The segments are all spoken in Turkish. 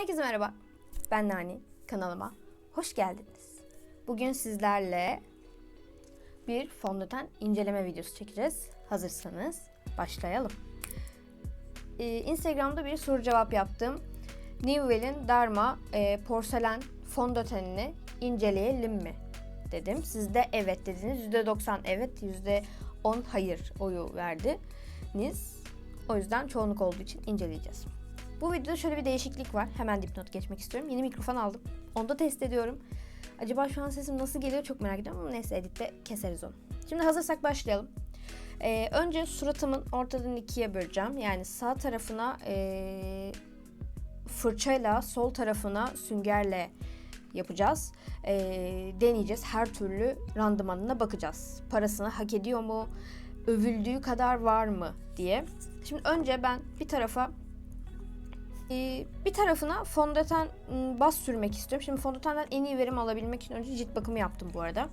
Herkese merhaba. Ben Nani. Kanalıma hoş geldiniz. Bugün sizlerle bir fondöten inceleme videosu çekeceğiz. Hazırsanız başlayalım. Ee, Instagram'da bir soru cevap yaptım. Nivell'in Dharma e, porselen fondötenini inceleyelim mi dedim. Siz de evet dediniz. %90 evet, %10 hayır oyu verdiniz. O yüzden çoğunluk olduğu için inceleyeceğiz. Bu videoda şöyle bir değişiklik var. Hemen dipnot geçmek istiyorum. Yeni mikrofon aldım. Onu da test ediyorum. Acaba şu an sesim nasıl geliyor çok merak ediyorum ama neyse editte keseriz onu. Şimdi hazırsak başlayalım. Ee, önce suratımın ortadan ikiye böleceğim. Yani sağ tarafına ee, fırçayla sol tarafına süngerle yapacağız. Ee, deneyeceğiz. Her türlü randımanına bakacağız. Parasını hak ediyor mu? Övüldüğü kadar var mı diye. Şimdi önce ben bir tarafa bir tarafına fondöten ım, baz sürmek istiyorum. Şimdi fondötenden en iyi verim alabilmek için önce cilt bakımı yaptım bu arada.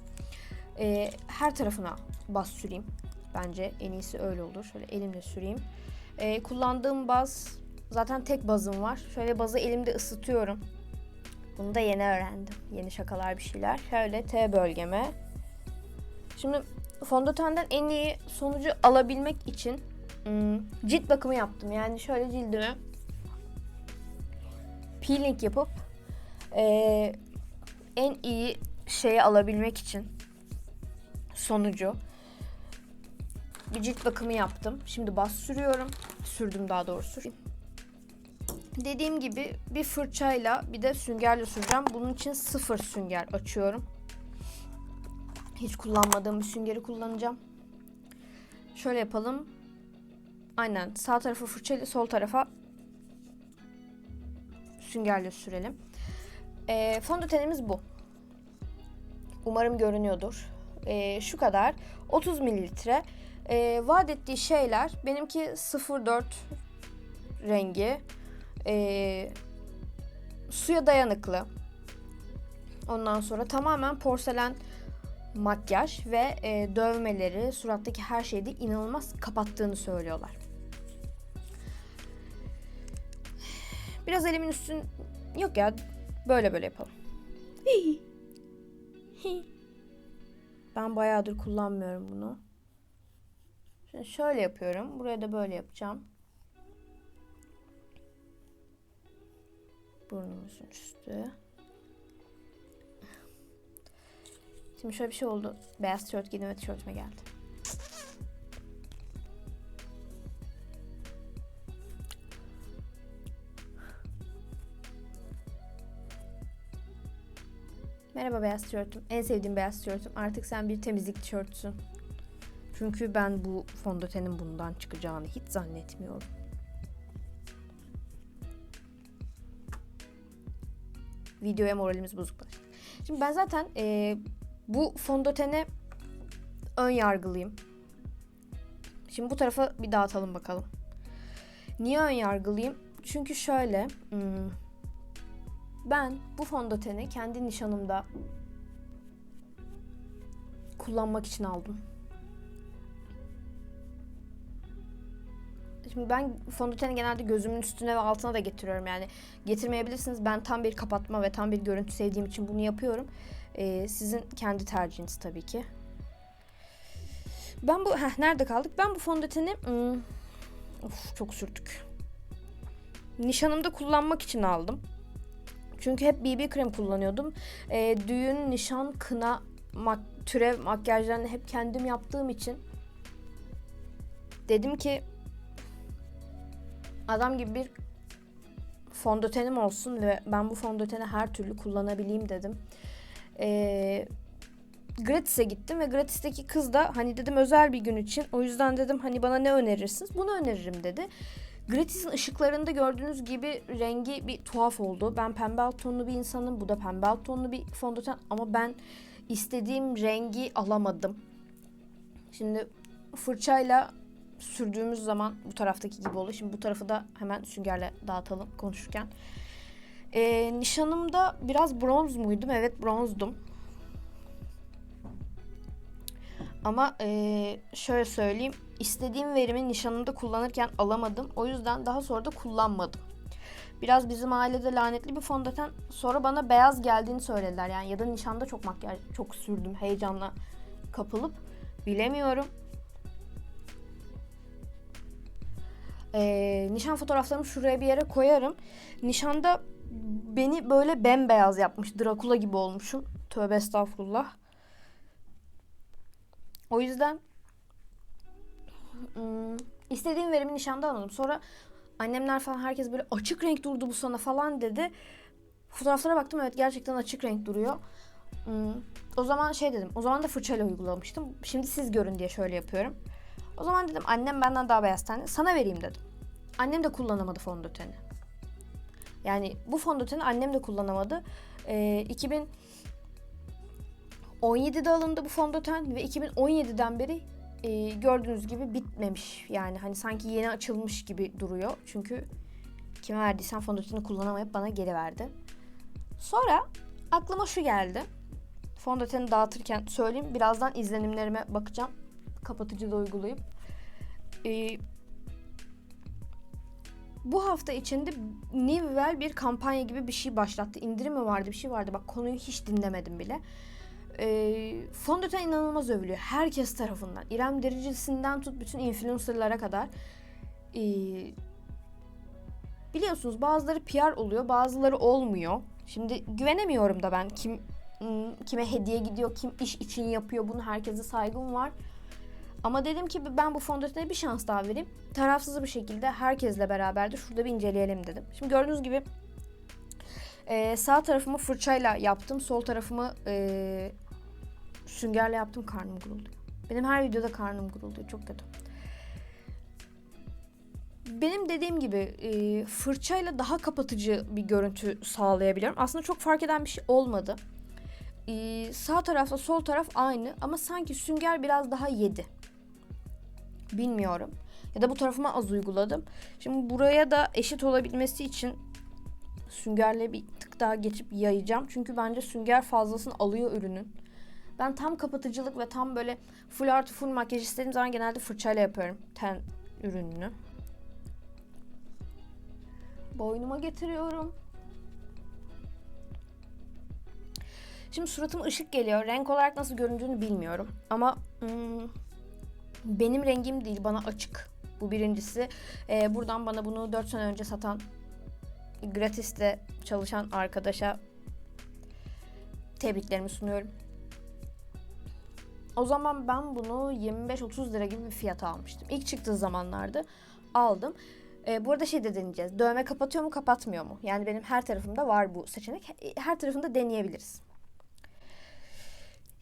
Ee, her tarafına baz süreyim. Bence en iyisi öyle olur. Şöyle elimle süreyim. Ee, kullandığım baz zaten tek bazım var. Şöyle bazı elimde ısıtıyorum. Bunu da yeni öğrendim. Yeni şakalar bir şeyler. Şöyle T bölgeme. Şimdi fondötenden en iyi sonucu alabilmek için ım, cilt bakımı yaptım. Yani şöyle cildime peeling yapıp eee, en iyi şeyi alabilmek için sonucu bir cilt bakımı yaptım. Şimdi bas sürüyorum. Sürdüm daha doğrusu. Dediğim gibi bir fırçayla bir de süngerle süreceğim. Bunun için sıfır sünger açıyorum. Hiç kullanmadığım bir süngeri kullanacağım. Şöyle yapalım. Aynen sağ tarafı fırçayla sol tarafa süngerle sürelim. E, fondötenimiz bu. Umarım görünüyordur. E, şu kadar. 30 mililitre. E, vaat ettiği şeyler benimki 04 rengi. E, suya dayanıklı. Ondan sonra tamamen porselen makyaj ve e, dövmeleri, surattaki her şeyi de inanılmaz kapattığını söylüyorlar. Biraz elimin üstün yok ya böyle böyle yapalım. Ben bayağıdır kullanmıyorum bunu. Şimdi şöyle yapıyorum. Buraya da böyle yapacağım. Burnumuzun üstü. Şimdi şöyle bir şey oldu. Beyaz tişört giydim ve tişörtüme geldi. Merhaba beyaz tişörtüm. En sevdiğim beyaz tişörtüm. Artık sen bir temizlik tişörtüsün. Çünkü ben bu fondötenin bundan çıkacağını hiç zannetmiyorum. Videoya moralimiz bozuk. Şimdi ben zaten e, bu fondötene ön yargılıyım. Şimdi bu tarafa bir dağıtalım bakalım. Niye ön yargılıyım? Çünkü şöyle... Hmm, ben bu fondöteni kendi nişanımda kullanmak için aldım. Şimdi ben fondöteni genelde gözümün üstüne ve altına da getiriyorum yani. Getirmeyebilirsiniz. Ben tam bir kapatma ve tam bir görüntü sevdiğim için bunu yapıyorum. Ee, sizin kendi tercihiniz tabii ki. Ben bu... Heh, nerede kaldık? Ben bu fondöteni... Hmm, of, çok sürdük. Nişanımda kullanmak için aldım. Çünkü hep BB krem kullanıyordum. E, düğün, nişan, kına mak türev makyajlarını hep kendim yaptığım için dedim ki adam gibi bir fondötenim olsun ve ben bu fondöteni her türlü kullanabileyim dedim. E, Gratis'e gittim ve Gratis'teki kız da hani dedim özel bir gün için o yüzden dedim hani bana ne önerirsiniz? Bunu öneririm dedi. Gratis'in ışıklarında gördüğünüz gibi rengi bir tuhaf oldu. Ben pembe alt tonlu bir insanım. Bu da pembe alt tonlu bir fondöten ama ben istediğim rengi alamadım. Şimdi fırçayla sürdüğümüz zaman bu taraftaki gibi oluyor. Şimdi bu tarafı da hemen süngerle dağıtalım konuşurken. Ee, nişanımda biraz bronz muydum? Evet bronzdum. Ama ee, şöyle söyleyeyim. istediğim verimi nişanımda kullanırken alamadım. O yüzden daha sonra da kullanmadım. Biraz bizim ailede lanetli bir fondöten. Sonra bana beyaz geldiğini söylediler yani ya da nişanda çok makyaj çok sürdüm heyecanla kapılıp bilemiyorum. Ee, nişan fotoğraflarımı şuraya bir yere koyarım. Nişanda beni böyle bembeyaz yapmış. Drakula gibi olmuşum. Tövbe estağfurullah. O yüzden ım, istediğim verimi nişanda almadım. Sonra annemler falan herkes böyle açık renk durdu bu sana falan dedi. Fotoğraflara baktım evet gerçekten açık renk duruyor. Im, o zaman şey dedim. O zaman da fırçayla uygulamıştım. Şimdi siz görün diye şöyle yapıyorum. O zaman dedim annem benden daha beyaz tenli. Sana vereyim dedim. Annem de kullanamadı fondöteni. Yani bu fondöteni annem de kullanamadı. Ee, 2017'de alındı bu fondöten ve 2017'den beri e, gördüğünüz gibi bitmemiş. Yani hani sanki yeni açılmış gibi duruyor. Çünkü kime verdiysen fondöteni kullanamayıp bana geri verdi. Sonra aklıma şu geldi. Fondöteni dağıtırken söyleyeyim. Birazdan izlenimlerime bakacağım. Kapatıcı da uygulayıp. Ee, bu hafta içinde Nivell bir kampanya gibi bir şey başlattı. İndirim mi vardı bir şey vardı. Bak konuyu hiç dinlemedim bile. E, fondöten inanılmaz övülüyor. Herkes tarafından. İrem Dericisi'nden tut bütün influencerlara kadar. E, biliyorsunuz bazıları PR oluyor bazıları olmuyor. Şimdi güvenemiyorum da ben kim kime hediye gidiyor, kim iş için yapıyor bunu herkese saygım var. Ama dedim ki ben bu fondötene bir şans daha vereyim. Tarafsız bir şekilde herkesle beraber de şurada bir inceleyelim dedim. Şimdi gördüğünüz gibi e, sağ tarafımı fırçayla yaptım. Sol tarafımı süngerle yaptım. Karnım gurulduyor. Benim her videoda karnım gurulduyor. Çok kötü. Benim dediğim gibi e, fırçayla daha kapatıcı bir görüntü sağlayabiliyorum. Aslında çok fark eden bir şey olmadı. E, sağ tarafla sol taraf aynı ama sanki sünger biraz daha yedi. Bilmiyorum. Ya da bu tarafıma az uyguladım. Şimdi buraya da eşit olabilmesi için süngerle bir tık daha geçip yayacağım. Çünkü bence sünger fazlasını alıyor ürünün. Ben tam kapatıcılık ve tam böyle full artı full makyaj istediğim zaman genelde fırçayla yapıyorum ten ürününü. Boynuma getiriyorum. Şimdi suratıma ışık geliyor. Renk olarak nasıl göründüğünü bilmiyorum. Ama hmm, benim rengim değil bana açık. Bu birincisi. Ee, buradan bana bunu 4 sene önce satan gratis'te çalışan arkadaşa tebriklerimi sunuyorum. O zaman ben bunu 25-30 lira gibi bir fiyata almıştım. İlk çıktığı zamanlarda aldım. Ee, bu arada şey de deneyeceğiz. Dövme kapatıyor mu kapatmıyor mu? Yani benim her tarafımda var bu seçenek. Her tarafında deneyebiliriz.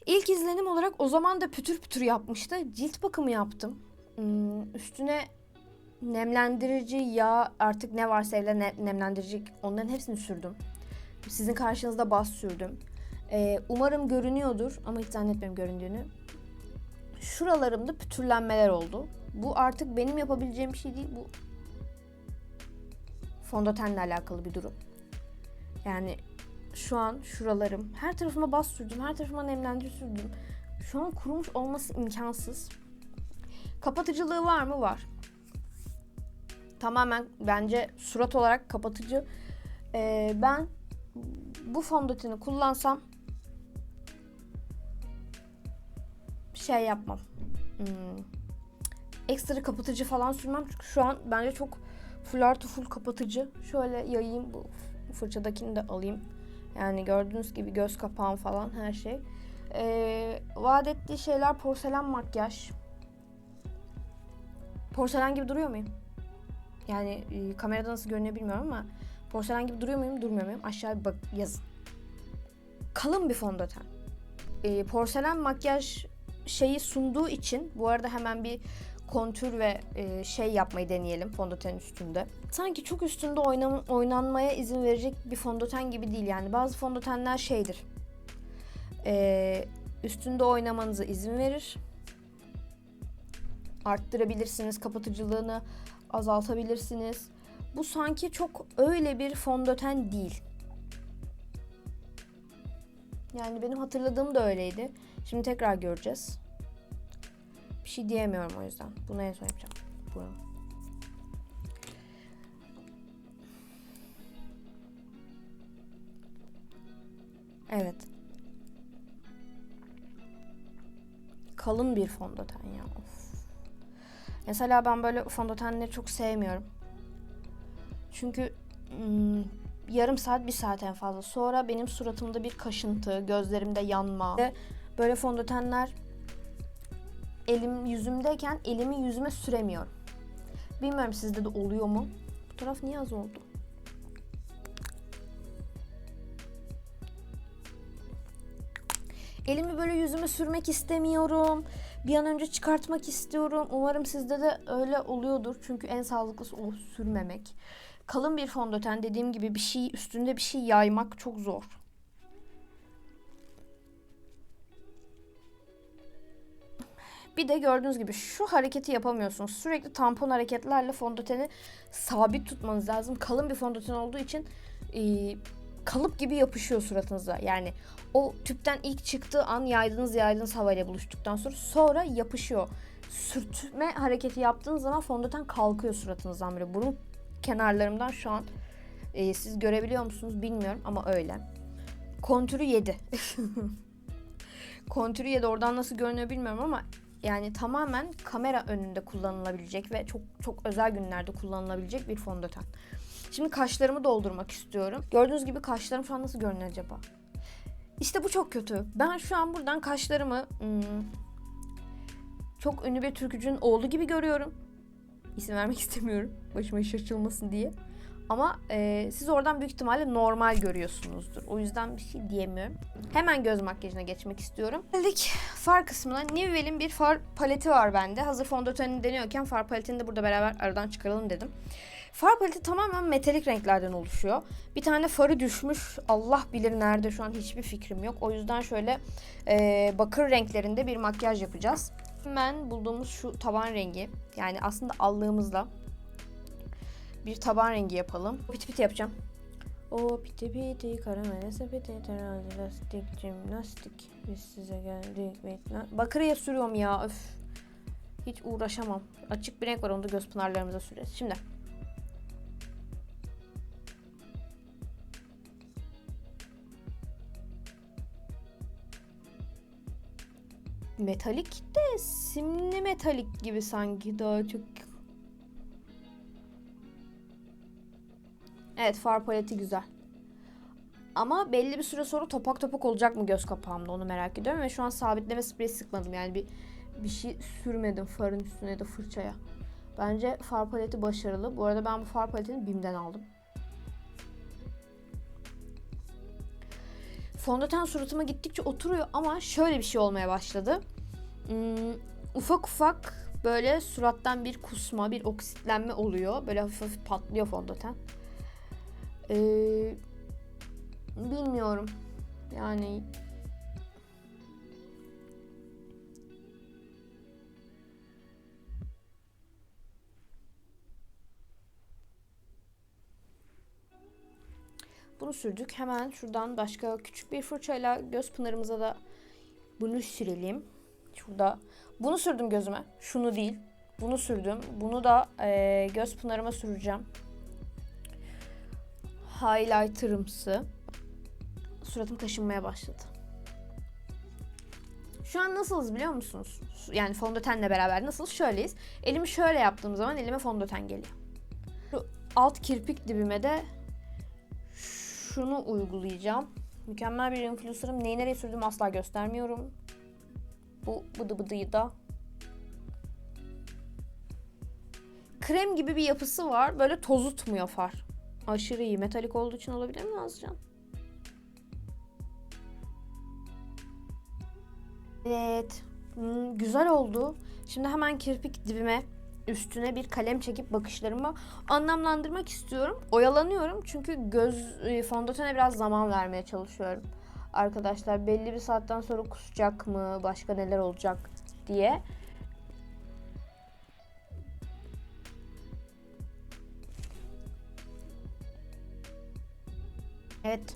İlk izlenim olarak o zaman da pütür pütür yapmıştı. Cilt bakımı yaptım. Hmm, üstüne nemlendirici yağ artık ne varsa evde ne, nemlendirici onların hepsini sürdüm. Sizin karşınızda baz sürdüm. Ee, umarım görünüyordur ama hiç zannetmiyorum göründüğünü. Şuralarımda pütürlenmeler oldu. Bu artık benim yapabileceğim bir şey değil. Bu fondötenle alakalı bir durum. Yani şu an şuralarım. Her tarafıma bas sürdüm. Her tarafıma nemlendirici sürdüm. Şu an kurumuş olması imkansız. Kapatıcılığı var mı? Var. Tamamen bence surat olarak kapatıcı. Ee, ben bu fondöteni kullansam şey yapmam. Hmm. Ekstra kapatıcı falan sürmem çünkü şu an bence çok full artı full kapatıcı. Şöyle yayayım bu fırçadakini de alayım. Yani gördüğünüz gibi göz kapağım falan her şey. Ee, vaat ettiği şeyler porselen makyaj. Porselen gibi duruyor muyum? Yani e, kamerada nasıl görünüyor bilmiyorum ama porselen gibi duruyor muyum durmuyor muyum? Aşağıya bir bak yazın. Kalın bir fondöten. E, porselen makyaj şeyi sunduğu için bu arada hemen bir kontür ve e, şey yapmayı deneyelim fondöten üstünde. Sanki çok üstünde oynam oynanmaya izin verecek bir fondöten gibi değil yani. Bazı fondötenler şeydir. E, üstünde oynamanıza izin verir. Arttırabilirsiniz kapatıcılığını, azaltabilirsiniz. Bu sanki çok öyle bir fondöten değil. Yani benim hatırladığım da öyleydi. Şimdi tekrar göreceğiz. Bir şey diyemiyorum o yüzden. Bunu en son yapacağım. Bunu. Evet. Kalın bir fondöten ya. Of. Mesela ben böyle fondötenleri çok sevmiyorum. Çünkü ım, yarım saat bir saat en fazla. Sonra benim suratımda bir kaşıntı, gözlerimde yanma ve böyle fondötenler elim yüzümdeyken elimi yüzüme süremiyorum. Bilmiyorum sizde de oluyor mu? Bu taraf niye az oldu? Elimi böyle yüzüme sürmek istemiyorum. Bir an önce çıkartmak istiyorum. Umarım sizde de öyle oluyordur. Çünkü en sağlıklısı o sürmemek. Kalın bir fondöten dediğim gibi bir şey üstünde bir şey yaymak çok zor. Bir de gördüğünüz gibi şu hareketi yapamıyorsunuz. Sürekli tampon hareketlerle fondöteni sabit tutmanız lazım. Kalın bir fondöten olduğu için e, kalıp gibi yapışıyor suratınıza. Yani o tüpten ilk çıktığı an yaydığınız yaydığınız havayla buluştuktan sonra sonra yapışıyor. Sürtme hareketi yaptığınız zaman fondöten kalkıyor suratınızdan böyle. Burun kenarlarımdan şu an e, siz görebiliyor musunuz bilmiyorum ama öyle. Kontürü yedi. Kontürü yedi. Oradan nasıl görünüyor bilmiyorum ama yani tamamen kamera önünde kullanılabilecek ve çok çok özel günlerde kullanılabilecek bir fondöten. Şimdi kaşlarımı doldurmak istiyorum. Gördüğünüz gibi kaşlarım şu an nasıl görünüyor acaba? İşte bu çok kötü. Ben şu an buradan kaşlarımı hmm, çok ünlü bir türkücünün oğlu gibi görüyorum. İsim vermek istemiyorum. Başıma iş açılmasın diye. Ama e, siz oradan büyük ihtimalle normal görüyorsunuzdur. O yüzden bir şey diyemiyorum. Hemen göz makyajına geçmek istiyorum. Geldik far kısmına. Nivelle'in bir far paleti var bende. Hazır fondötenini deniyorken far paletini de burada beraber aradan çıkaralım dedim. Far paleti tamamen metalik renklerden oluşuyor. Bir tane farı düşmüş. Allah bilir nerede şu an hiçbir fikrim yok. O yüzden şöyle e, bakır renklerinde bir makyaj yapacağız. Hemen bulduğumuz şu taban rengi yani aslında allığımızla bir taban rengi yapalım. Piti piti yapacağım. O piti piti karamele sepeti terazi lastik jimnastik biz size geldik. Bakırıya sürüyorum ya öf. Hiç uğraşamam. Açık bir renk var onu da göz pınarlarımıza süreriz. Şimdi. Metalik de simli metalik gibi sanki daha çok Evet far paleti güzel. Ama belli bir süre sonra topak topak olacak mı göz kapağımda onu merak ediyorum. Ve şu an sabitleme spreyi sıkmadım. Yani bir bir şey sürmedim farın üstüne de fırçaya. Bence far paleti başarılı. Bu arada ben bu far paletini BİM'den aldım. Fondöten suratıma gittikçe oturuyor ama şöyle bir şey olmaya başladı. Hmm, ufak ufak böyle surattan bir kusma, bir oksitlenme oluyor. Böyle hafif hafif patlıyor fondöten. Ee, bilmiyorum. Yani Bunu sürdük. Hemen şuradan başka küçük bir fırçayla göz pınarımıza da bunu sürelim. Şurada. Bunu sürdüm gözüme. Şunu değil. Bunu sürdüm. Bunu da e, göz pınarıma süreceğim highlighterımsı. Suratım kaşınmaya başladı. Şu an nasılız biliyor musunuz? Yani fondötenle beraber nasıl? Şöyleyiz. Elimi şöyle yaptığım zaman elime fondöten geliyor. Şu alt kirpik dibime de şunu uygulayacağım. Mükemmel bir influencer'ım. Neyi nereye sürdüğümü asla göstermiyorum. Bu bıdı bıdıyı da. Krem gibi bir yapısı var. Böyle tozutmuyor far. Aşırı iyi. Metalik olduğu için olabilir mi Azcan? Evet. Hmm, güzel oldu. Şimdi hemen kirpik dibime üstüne bir kalem çekip bakışlarımı anlamlandırmak istiyorum. Oyalanıyorum çünkü göz e, fondötene biraz zaman vermeye çalışıyorum. Arkadaşlar belli bir saatten sonra kusacak mı, başka neler olacak diye. Evet.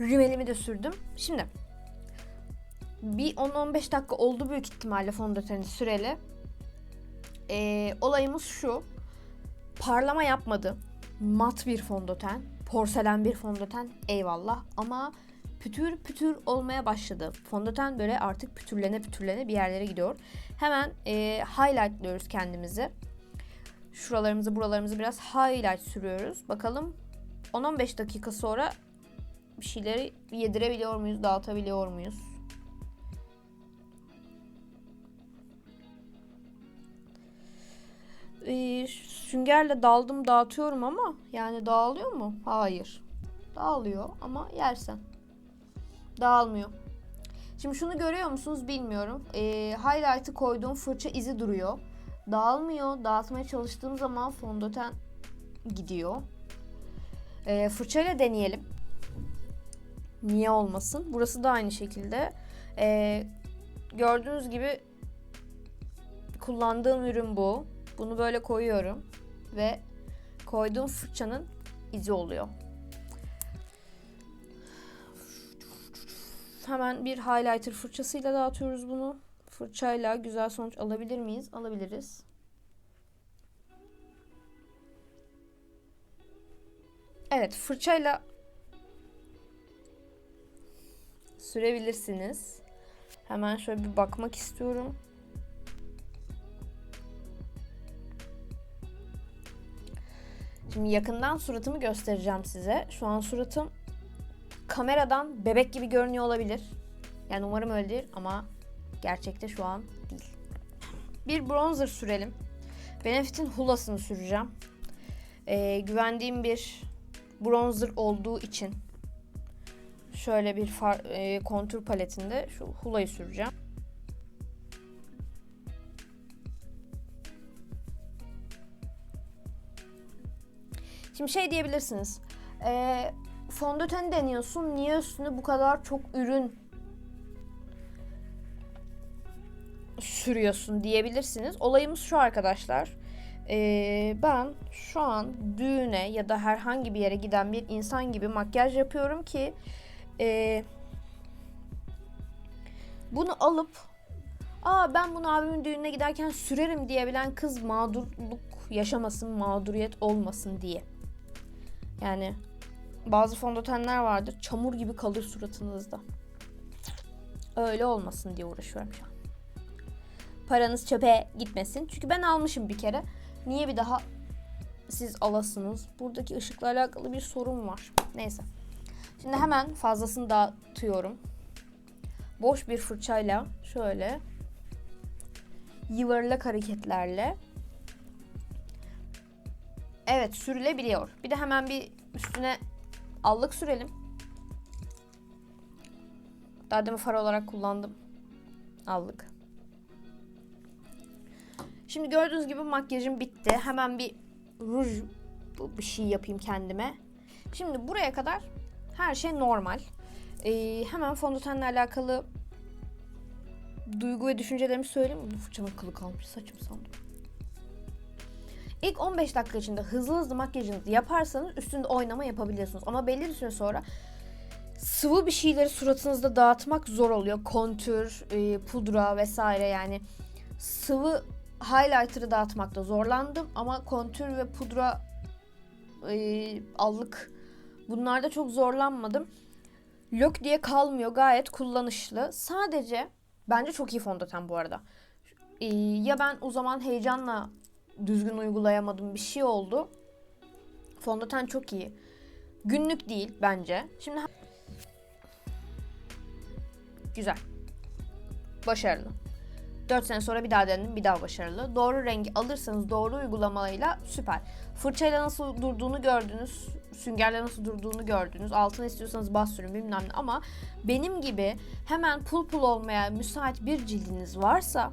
Rümelimi de sürdüm. Şimdi bir 10-15 dakika oldu büyük ihtimalle fondöteni süreli. Ee, olayımız şu. Parlama yapmadı. Mat bir fondöten. Porselen bir fondöten. Eyvallah. Ama pütür pütür olmaya başladı. Fondöten böyle artık pütürlene pütürlene bir yerlere gidiyor. Hemen e, highlightliyoruz kendimizi. Şuralarımızı buralarımızı biraz highlight sürüyoruz. Bakalım 10-15 dakika sonra bir şeyleri yedirebiliyor muyuz, dağıtabiliyor muyuz? Ee, süngerle daldım dağıtıyorum ama yani dağılıyor mu? Hayır. Dağılıyor ama yersen. Dağılmıyor. Şimdi şunu görüyor musunuz bilmiyorum. Ee, highlight'ı koyduğum fırça izi duruyor. Dağılmıyor. Dağıtmaya çalıştığım zaman fondöten gidiyor. Ee, fırçayla deneyelim. Niye olmasın? Burası da aynı şekilde. Ee, gördüğünüz gibi kullandığım ürün bu. Bunu böyle koyuyorum ve koyduğum fırçanın izi oluyor. Hemen bir highlighter fırçasıyla dağıtıyoruz bunu. Fırçayla güzel sonuç alabilir miyiz? Alabiliriz. Evet, fırçayla sürebilirsiniz. Hemen şöyle bir bakmak istiyorum. Şimdi yakından suratımı göstereceğim size. Şu an suratım kameradan bebek gibi görünüyor olabilir. Yani umarım öyle değil ama gerçekte şu an değil. Bir bronzer sürelim. Benefit'in Hula'sını süreceğim. Ee, güvendiğim bir bronzer olduğu için şöyle bir far, e, kontür paletinde şu Hula'yı süreceğim. Şimdi şey diyebilirsiniz. E, fondöten deniyorsun. Niye üstüne bu kadar çok ürün sürüyorsun diyebilirsiniz. Olayımız şu arkadaşlar. Ee, ben şu an düğüne ya da herhangi bir yere giden bir insan gibi makyaj yapıyorum ki e, bunu alıp Aa ben bunu abimin düğününe giderken sürerim diyebilen kız mağdurluk yaşamasın, mağduriyet olmasın diye. Yani bazı fondötenler vardır çamur gibi kalır suratınızda. Öyle olmasın diye uğraşıyorum şu an. Paranız çöpe gitmesin. Çünkü ben almışım bir kere. Niye bir daha siz alasınız? Buradaki ışıkla alakalı bir sorun var. Neyse. Şimdi hemen fazlasını dağıtıyorum. Boş bir fırçayla şöyle yuvarlak hareketlerle Evet sürülebiliyor. Bir de hemen bir üstüne allık sürelim. Daha demin far olarak kullandım. Allık. Şimdi gördüğünüz gibi makyajım bitti. Hemen bir ruj bir şey yapayım kendime. Şimdi buraya kadar her şey normal. Ee, hemen fondötenle alakalı duygu ve düşüncelerimi söyleyeyim? Bu fırçanın kılı kalmış saçım sandım. İlk 15 dakika içinde hızlı hızlı makyajınızı yaparsanız üstünde oynama yapabiliyorsunuz. Ama belli bir süre sonra sıvı bir şeyleri suratınızda dağıtmak zor oluyor. Kontür, e, pudra vesaire yani sıvı highlighter'ı dağıtmakta zorlandım ama kontür ve pudra e, allık bunlarda çok zorlanmadım. Lök diye kalmıyor gayet kullanışlı. Sadece bence çok iyi fondöten bu arada. E, ya ben o zaman heyecanla düzgün uygulayamadım bir şey oldu. Fondöten çok iyi. Günlük değil bence. Şimdi güzel. Başarılı. 4 sene sonra bir daha denedim bir daha başarılı. Doğru rengi alırsanız doğru uygulamayla süper. Fırçayla nasıl durduğunu gördünüz. Süngerle nasıl durduğunu gördünüz. Altına istiyorsanız bas sürün bilmem ne ama benim gibi hemen pul pul olmaya müsait bir cildiniz varsa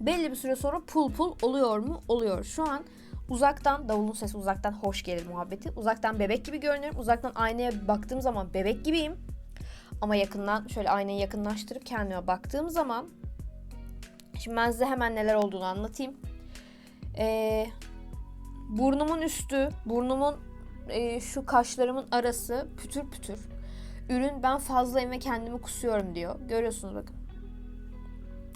belli bir süre sonra pul pul oluyor mu? Oluyor. Şu an uzaktan davulun sesi uzaktan hoş gelir muhabbeti. Uzaktan bebek gibi görünüyorum. Uzaktan aynaya baktığım zaman bebek gibiyim. Ama yakından şöyle aynayı yakınlaştırıp kendime baktığım zaman Şimdi ben size hemen neler olduğunu anlatayım. Ee, burnumun üstü, burnumun e, şu kaşlarımın arası pütür pütür. Ürün ben fazlayım ve kendimi kusuyorum diyor. Görüyorsunuz bakın.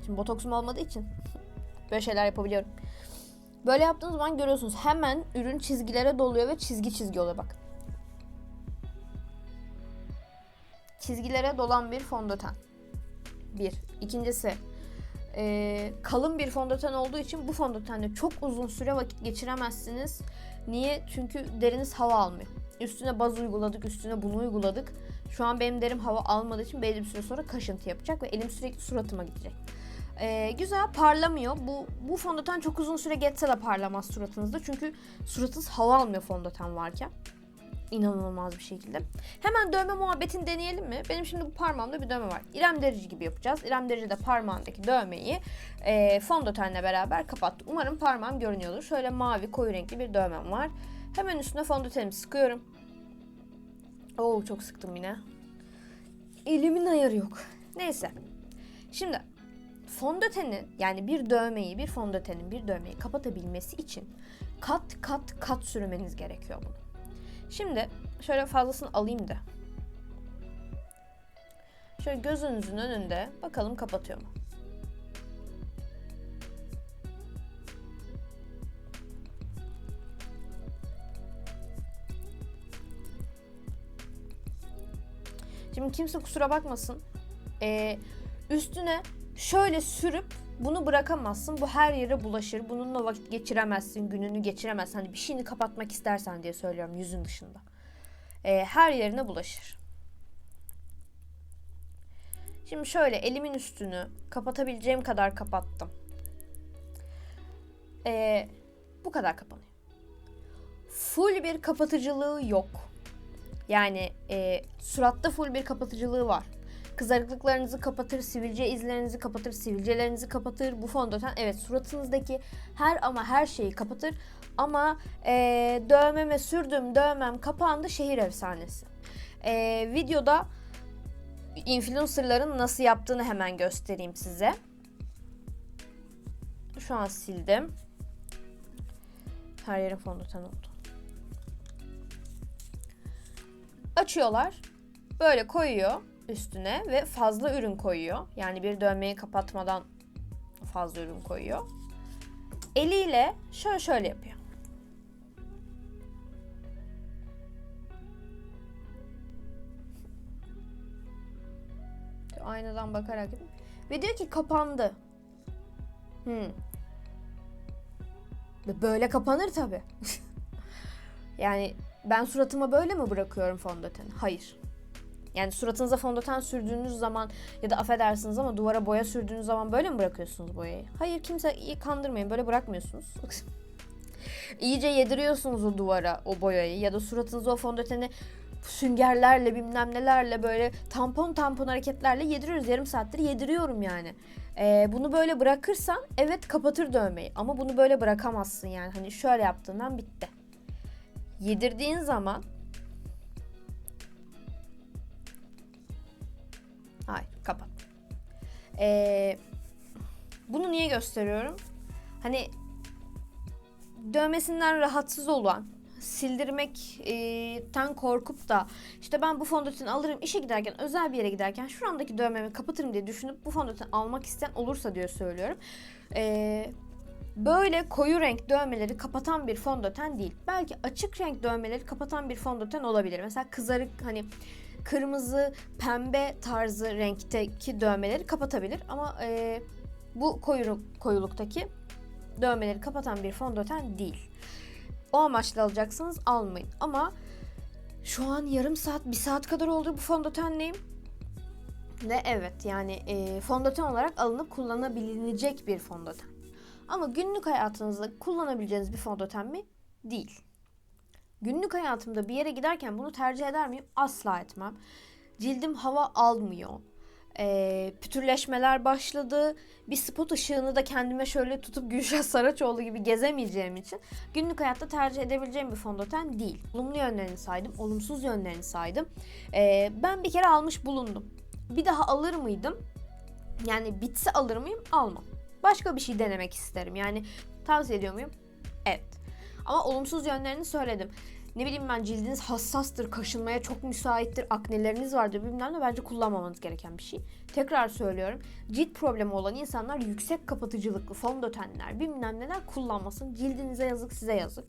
Şimdi botoksum olmadığı için böyle şeyler yapabiliyorum. Böyle yaptığınız zaman görüyorsunuz hemen ürün çizgilere doluyor ve çizgi çizgi oluyor bak. çizgilere dolan bir fondöten. Bir. İkincisi e, kalın bir fondöten olduğu için bu fondötenle çok uzun süre vakit geçiremezsiniz. Niye? Çünkü deriniz hava almıyor. Üstüne baz uyguladık, üstüne bunu uyguladık. Şu an benim derim hava almadığı için belli bir süre sonra kaşıntı yapacak ve elim sürekli suratıma gidecek. Ee, güzel parlamıyor. Bu bu fondöten çok uzun süre geçse de parlamaz suratınızda. Çünkü suratınız hava almıyor fondöten varken. İnanılmaz bir şekilde. Hemen dövme muhabbetini deneyelim mi? Benim şimdi bu parmağımda bir dövme var. İrem Derici gibi yapacağız. İrem Derici de parmağındaki dövmeyi e, fondötenle beraber kapattı. Umarım parmağım görünüyordur. Şöyle mavi koyu renkli bir dövmem var. Hemen üstüne fondötenimi sıkıyorum. Oo çok sıktım yine. Elimin ayarı yok. Neyse. Şimdi fondöteni yani bir dövmeyi, bir fondötenin bir dövmeyi kapatabilmesi için kat kat kat sürmeniz gerekiyor bunu. Şimdi şöyle fazlasını alayım da. Şöyle gözünüzün önünde bakalım kapatıyor mu? Şimdi kimse kusura bakmasın. Ee, üstüne şöyle sürüp bunu bırakamazsın. Bu her yere bulaşır. Bununla vakit geçiremezsin, gününü geçiremezsin. Hani bir şeyini kapatmak istersen diye söylüyorum yüzün dışında. Ee, her yerine bulaşır. Şimdi şöyle elimin üstünü kapatabileceğim kadar kapattım. Ee, bu kadar kapanıyor. Full bir kapatıcılığı yok. Yani e, suratta full bir kapatıcılığı var. Kızarıklıklarınızı kapatır, sivilce izlerinizi kapatır, sivilcelerinizi kapatır. Bu fondöten evet suratınızdaki her ama her şeyi kapatır. Ama e, dövmeme sürdüm, dövmem kapandı şehir efsanesi. E, videoda influencerların nasıl yaptığını hemen göstereyim size. Şu an sildim. Her yerin fondöten oldu. Açıyorlar. Böyle koyuyor üstüne ve fazla ürün koyuyor. Yani bir dövmeyi kapatmadan fazla ürün koyuyor. Eliyle şöyle şöyle yapıyor. Aynadan bakarak ve diyor ki kapandı. Hmm. Böyle kapanır tabi. yani ben suratıma böyle mi bırakıyorum fondöteni? Hayır. Yani suratınıza fondöten sürdüğünüz zaman ya da affedersiniz ama duvara boya sürdüğünüz zaman böyle mi bırakıyorsunuz boyayı? Hayır kimse iyi kandırmayın böyle bırakmıyorsunuz. İyice yediriyorsunuz o duvara o boyayı ya da suratınıza o fondöteni süngerlerle bilmem nelerle böyle tampon tampon hareketlerle yediriyoruz. Yarım saattir yediriyorum yani. Ee, bunu böyle bırakırsan evet kapatır dövmeyi ama bunu böyle bırakamazsın yani. Hani şöyle yaptığından bitti. Yedirdiğin zaman Ee, bunu niye gösteriyorum? Hani dövmesinden rahatsız olan, sildirmekten korkup da işte ben bu fondöteni alırım işe giderken özel bir yere giderken şuramdaki dövmemi kapatırım diye düşünüp bu fondöteni almak isteyen olursa diye söylüyorum. Ee, böyle koyu renk dövmeleri kapatan bir fondöten değil. Belki açık renk dövmeleri kapatan bir fondöten olabilir. Mesela kızarık hani kırmızı, pembe tarzı renkteki dövmeleri kapatabilir. Ama e, bu koyu koyuluktaki dövmeleri kapatan bir fondöten değil. O amaçla alacaksınız almayın. Ama şu an yarım saat, bir saat kadar oldu bu fondötenleyim. Ve evet yani e, fondöten olarak alınıp kullanabilinecek bir fondöten. Ama günlük hayatınızda kullanabileceğiniz bir fondöten mi? Değil. Günlük hayatımda bir yere giderken bunu tercih eder miyim? Asla etmem. Cildim hava almıyor. E, pütürleşmeler başladı. Bir spot ışığını da kendime şöyle tutup Gülşah Saraçoğlu gibi gezemeyeceğim için günlük hayatta tercih edebileceğim bir fondöten değil. Olumlu yönlerini saydım, olumsuz yönlerini saydım. E, ben bir kere almış bulundum. Bir daha alır mıydım? Yani bitse alır mıyım? Almam. Başka bir şey denemek isterim. Yani tavsiye ediyor muyum? Ama olumsuz yönlerini söyledim. Ne bileyim ben cildiniz hassastır, kaşınmaya çok müsaittir, akneleriniz vardır bilmem ne bence kullanmamanız gereken bir şey. Tekrar söylüyorum. Cilt problemi olan insanlar yüksek kapatıcılıklı fondötenler bilmem neler kullanmasın. Cildinize yazık, size yazık.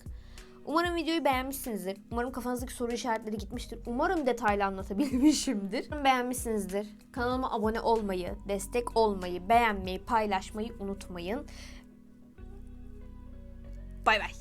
Umarım videoyu beğenmişsinizdir. Umarım kafanızdaki soru işaretleri gitmiştir. Umarım detaylı anlatabilmişimdir. Umarım beğenmişsinizdir. Kanalıma abone olmayı, destek olmayı, beğenmeyi, paylaşmayı unutmayın. Bay bay.